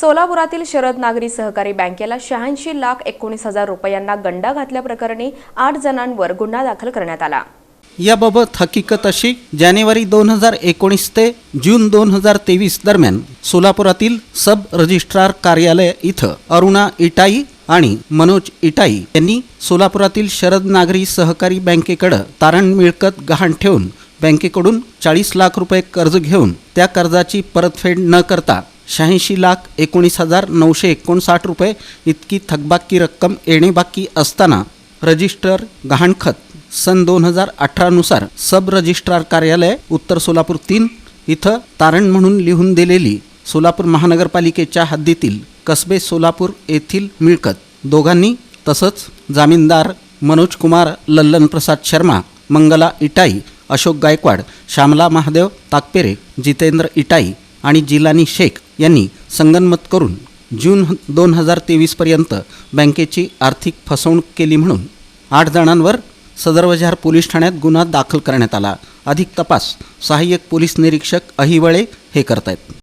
सोलापुरातील शरद नागरी सहकारी बँकेला शहाऐंशी लाख एकोणीस हजार रुपयांना गंडा घातल्याप्रकरणी आठ जणांवर गुन्हा दाखल करण्यात आला. याबाबत हकीकत अशी जानेवारी दोन हजार एकोणीस ते जून दोन हजार तेवीस दरम्यान सोलापुरातील सब रजिस्ट्रार कार्यालय इथं अरुणा इटाई आणि मनोज इटाई यांनी सोलापुरातील शरद नागरी सहकारी बँकेकडं तारण मिळकत गहाण ठेवून बँकेकडून चाळीस लाख रुपये कर्ज घेऊन त्या कर्जाची परतफेड न करता शहाऐंशी लाख एकोणीस हजार नऊशे एकोणसाठ रुपये इतकी थकबाकी रक्कम येणे बाकी असताना रजिस्टर गहाणखत सन दोन हजार अठरानुसार सब रजिस्ट्रार कार्यालय उत्तर सोलापूर तीन इथं तारण म्हणून लिहून दिलेली सोलापूर महानगरपालिकेच्या हद्दीतील कसबे सोलापूर येथील मिळकत. दोघांनी तसंच जामीनदार मनोज कुमार लल्लन प्रसाद शर्मा मंगला इटाई अशोक गायकवाड श्यामला महादेव ताकपेरे जितेंद्र इटाई आणि जिलानी शेख यांनी संगनमत करून जून दोन हजार तेवीसपर्यंत बँकेची आर्थिक फसवणूक केली म्हणून आठ जणांवर सदरबजार पोलीस ठाण्यात गुन्हा दाखल करण्यात आला. अधिक तपास सहाय्यक पोलीस निरीक्षक अहिवळे हे करतायत.